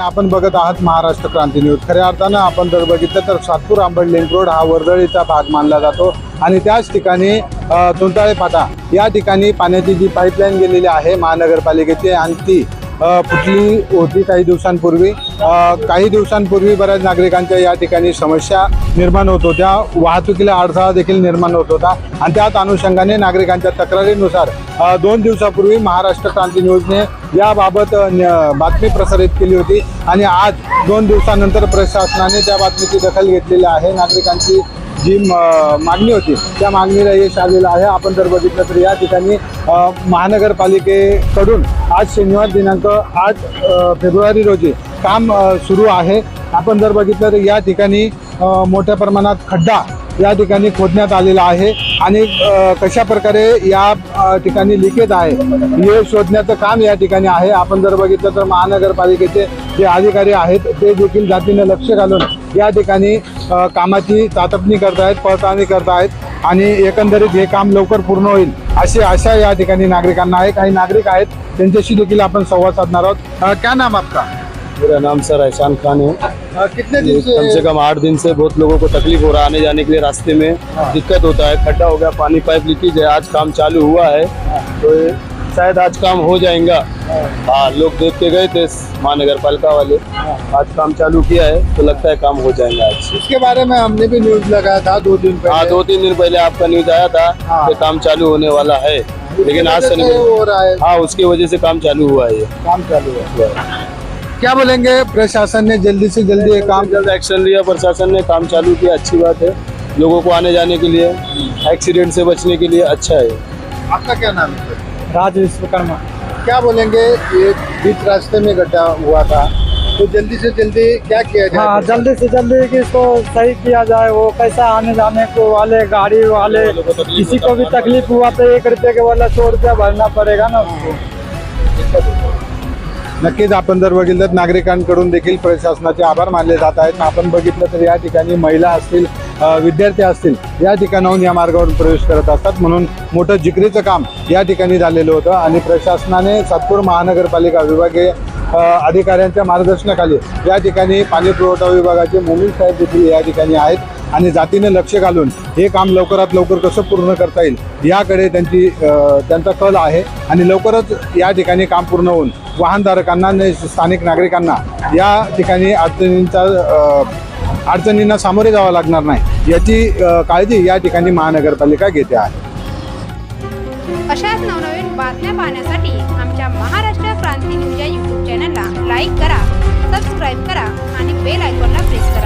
आपण बघत आहात महाराष्ट्र क्रांती न्यूज. खऱ्या अर्थानं आपण जर बघितलं तर सातपूर आंबड लिंक रोड हा वर्दळीचा भाग मानला जातो. आणि त्याच ठिकाणी अ, फाटा या ठिकाणी पाण्याची जी पाईपलाईन गेलेली आहे महानगरपालिकेची आणि ती फुटली होती काही दिवसांपूर्वी. काही दिवसांपूर्वी बऱ्याच नागरिकांच्या या ठिकाणी समस्या निर्माण होत होत्या. वाहतुकीला अडथळा देखील निर्माण होत होता. आणि त्याच अनुषंगाने नागरिकांच्या तक्रारीनुसार दोन दिवसापूर्वी महाराष्ट्र क्रांती न्यूजने याबाबत न- बातमी प्रसारित केली होती. आणि आज दोन दिवसानंतर प्रशासनाने त्या बातमीची दखल घेतलेली आहे. नागरिकांची जी म- मागणी होती त्या मागणीला यश आलेलं आहे. आपण जर बघितलं तर या ठिकाणी महानगरपालिकेकडून आज शनिवार दिनांक आठ फेब्रुवारी रोजी काम सुरू आहे. आपण जर बघितलं तर या ठिकाणी मोठ्या प्रमाणात खड्डा या ठिकाणी खोदण्यात आलेला आहे आणि कशा प्रकारे या ठिकाणी लिकेज आहे हे शोधण्याचं काम या ठिकाणी आहे. आपण जर बघितलं तर महानगरपालिकेचे जे अधिकारी आहेत ते देखील जातीनं लक्ष घालून या ठिकाणी कामाची कामाची चाचपणी करतायत पडताळणी करतायत आणि एकंदरीत हे काम लवकर पूर्ण होईल अशी आशा या ठिकाणी नागरिकांना आहे. काही नागरिक आहेत त्यांच्याशी देखील आपण संवाद साधणार आहोत. क्या नाम आपका? मेरा नाम सर ऐशान खान है। अ, कितने दिन कम से से कम आठ दिन से बहुत लोगों को तकलीफ़ हो रहा है आने जाने के लिए रास्ते में। हाँ। दिक्कत होता है खड्डा हो गया पानी पाइप लीकेज है आज काम चालू हुआ है। तो शायद आज काम हो जाएगा। हाँ। लोग देख के गए थे महानगर पालिका वाले। आज काम चालू किया है तो लगता है काम हो जाएगा आज इसके बारे में हमने भी न्यूज़ लगाया था दो दिन पहले। हाँ दो तीन दिन पहले आपका न्यूज़ आया था हाँ। कि काम चालू होने वाला है। लेकिन आज से हो रहा है। हाँ उसकी वजह से काम चालू हुआ है काम चालू है। क्या बोलेंगे? प्रशासन ने जल्दी से जल्दी ये काम जल्द एक्शन लिया प्रशासन ने काम चालू किया अच्छी बात है। लोगों को आने जाने के लिए एक्सीडेंट से बचने के लिए अच्छा है। आपका क्या नाम है? राज विश्वकर्मा। क्या बोलेंगे? ये बीच रास्ते में गड्ढा हुआ था। तो जल्दी से जल्दी क्या किया जाए? हाँ जल्दी से जल्दी कि इसको सही किया जाए वो कैसा आने जाने को वाले गाड़ी वाले किसी को भी तकलीफ़ हुआ तो एक रुपये के वाला सौ रुपया भरना पड़ेगा ना उसको। नक्कीच आपण जर बघितलं तर नागरिकांकडून देखील प्रशासनाचे आभार मानले जात आहेत. आपण बघितलं तर या ठिकाणी महिला असतील विद्यार्थी असतील या ठिकाणाहून या मार्गावरून प्रवेश करत असतात. म्हणून मोठं जिकरीचं काम या ठिकाणी झालेलं होतं आणि प्रशासनाने सातपूर महानगरपालिका विभागीय अधिकाऱ्यांच्या मार्गदर्शनाखाली या ठिकाणी पाणी पुरवठा विभागाचे मोमीन साहेब देखील या ठिकाणी आहेत. आणि जातीने लक्ष घालून हे काम लवकरात लवकर कसं पूर्ण करता येईल याकडे त्यांची त्यांचा कल आहे. आणि लवकरच या ठिकाणी काम पूर्ण होऊन वाहनधारकांना स्थानिक नागरिकांना या ठिकाणी अडचणींचा अडचणींना सामोरे जावं लागणार नाही याची काळजी या ठिकाणी महानगरपालिका घेते आहे. अशाच नवनवीन बातम्या पाहण्यासाठी आमच्या महाराष्ट्र क्रांती न्यूज या यूट्यूब चॅनलला लाईक करा सबस्क्राईब करा आणि बेल आयकॉनला प्रेस करा.